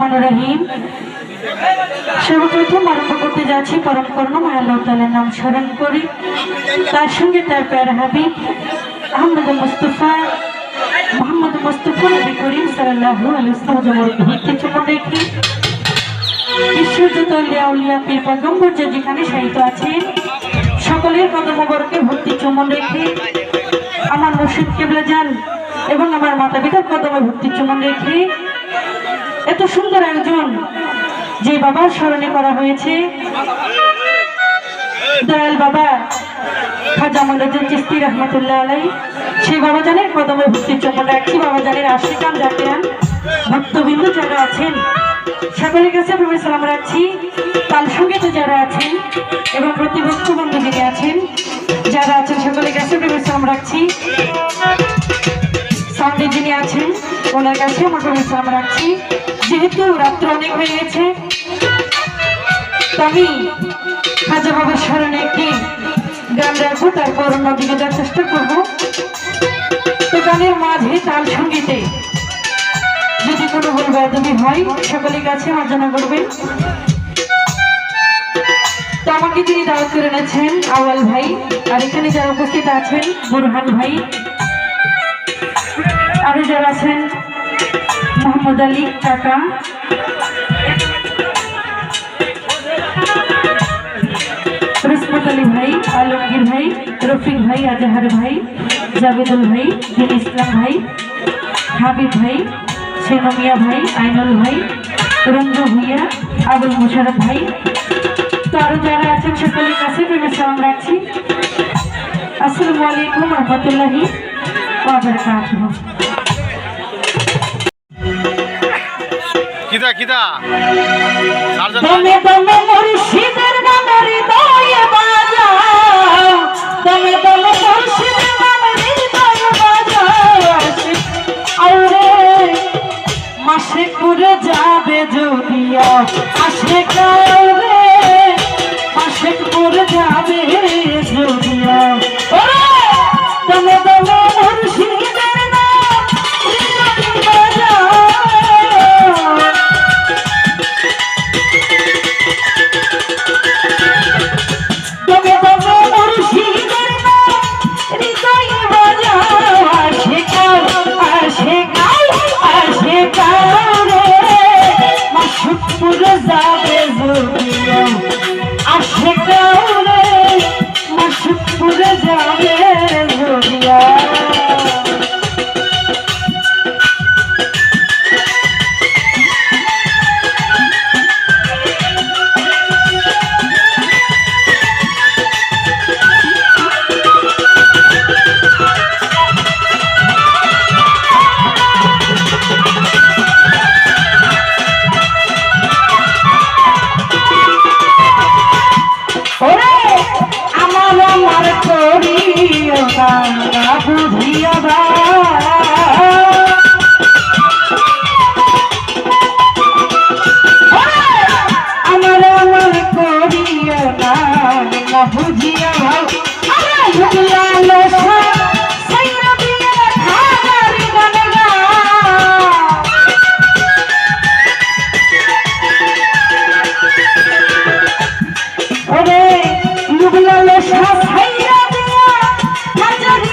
রহমান রহিম। সর্বপ্রথম আরম্ভ করতে যাচ্ছি পরম করুণাময় আল্লাহ তাআলার নাম স্মরণ করি। তার সঙ্গে তার প্যার হাবিব, আহমদ মুস্তফা, মোহাম্মদ মুস্তফা নবী করিম ওয়াসাল্লামের ভিত্তি চুমন রেখে বিশ্বযুত লিয়াউলিয়া পীর পয়গম্বর যে যেখানে সাহিত্য আছে সকলের কদমবরকে ভক্তি চুমন রেখে আমার মুর্শিদ কেবলা যান এবং আমার মাতা পিতার কদমে ভক্তি চুমন রেখে এত সুন্দর একজন যে বাবার স্মরণে করা হয়েছে। দয়াল বাবা খাজা মনোজন চিস্তি রহমতুল্লাহ আলাই, সেই বাবা জানের কদমে ভক্তি চুমন রাখছি বাবা জানের আশিকান জাকিরান ভক্তবৃন্দ যারা আছেন, সকলের কাছে প্রভু সালাম রাখছি। তাল সঙ্গীতে যারা আছেন এবং প্রতিপক্ষ বন্ধু যিনি আছেন, যারা আছেন, সকলের কাছে প্রভু সালাম রাখছি। সামনে যিনি আছেন, ওনার কাছে আমার সালাম রাখছি। যেহেতু রাত্র অনেক হয়ে গেছে আমি খাজা বাবার স্মরণে একটি গান রাখব, তারপর অন্যদিকে যাওয়ার চেষ্টা করব। তো গানের মাঝে তাল সঙ্গীতে যদি কোনো ভুল বেদবি হয় সকলের কাছে মার্জনা করবেন তো আমাকে তিনি দাওয়াত করে এনেছেন আওয়াল ভাই, আর এখানে যারা উপস্থিত আছেন, বুরহান ভাই, আরও যারা আছেন মোহাম্মদ আলী কাকা রসমত আলী ভাই, আলমগীর ভাই, রফিক ভাই, আজাহার ভাই, জাবেদুল ভাই দিন ইসলাম ভাই, হাবিব ভাই, সেনমিয়া ভাই, আইনুল ভাই, রঞ্জু ভুইয়া, আবুল মোশারফ ভাই। তো আরও যারা আছেন সকলের কাছে সালাম রাখছি। আসসালামু আলাইকুম রহমতুল্লাহি ওয়াবারাকাতুহু কিদা কিদা দমে দমে মুর্শিদের নামের হৃদয়ে বাজাও দমে দমে মুর্শিদের নামের হৃদয়ে বাজাও আরে মাসে করে যাবে যদি আসে লুবলালে সাসাইয়া দিয়া হাজারি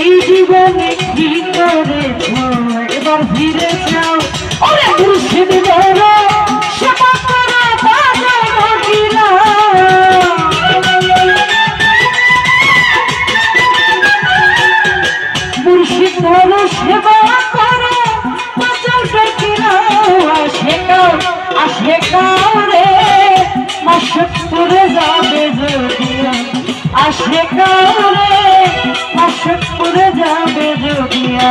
এই জীবনে কি করেছ এবার ফিরে যাও। আরে মুর্শিদ যাবে যোগিয়া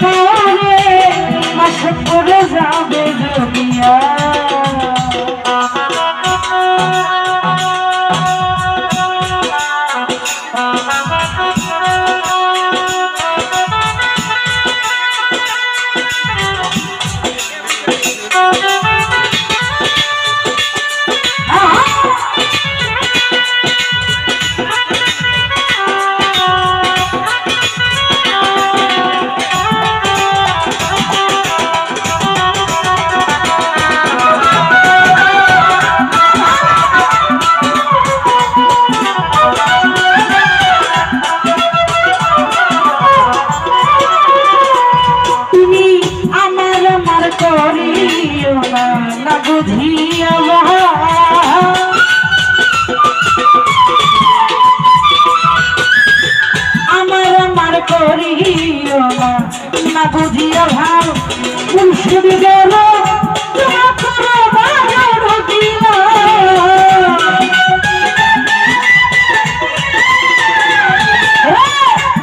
তোরে আশা করে যাবে দুনিয়া বুঝিয়া ভাব মুর্শিদ গেল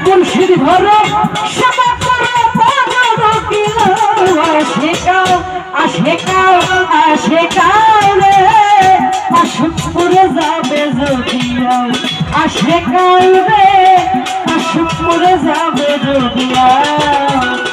মুর্শিদ ঘর শেখাও আশেখাও আশেখাও রে। আশুপুরে যাবে যদিও আশেখাও রে। আশুপুরে যাবে যদিও।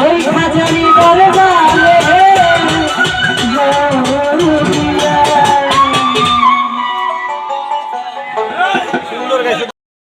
ওই খাজানি দরবার।